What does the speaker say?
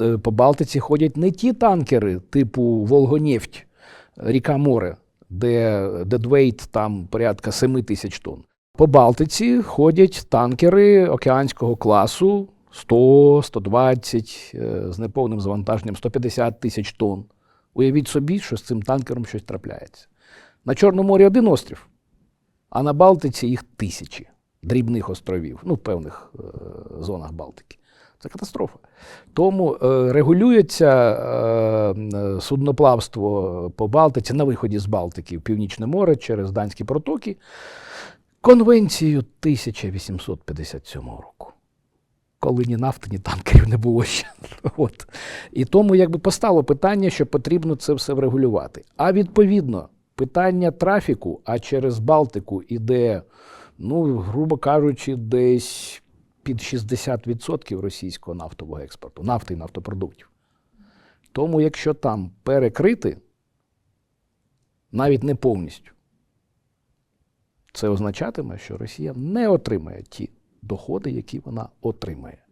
Е, По Балтиці ходять не ті танкери, типу Волгонефть, ріка море, де дедвейт там порядка 7 тисяч тонн. По Балтиці ходять танкери океанського класу 100, 120, е, з неповним завантаженням 150 тисяч тонн. Уявіть собі, що з цим танкером щось трапляється. На Чорному морі один острів, а на Балтиці їх тисячі дрібних островів, ну, в певних е, зонах Балтики. Це катастрофа. Тому е, регулюється е, судноплавство по Балтиці на виході з Балтики в Північне море через Данські протоки конвенцією 1857 року. Коли ні нафти, ні танкерів не було ще. От. І тому якби постало питання, що потрібно це все врегулювати. А відповідно, питання трафіку, а через Балтику іде, ну, грубо кажучи, десь під 60% російського нафтового експорту, нафти і нафтопродуктів. Тому, якщо там перекрити, навіть не повністю, це означатиме, що Росія не отримає ті доходи, які вона отримає.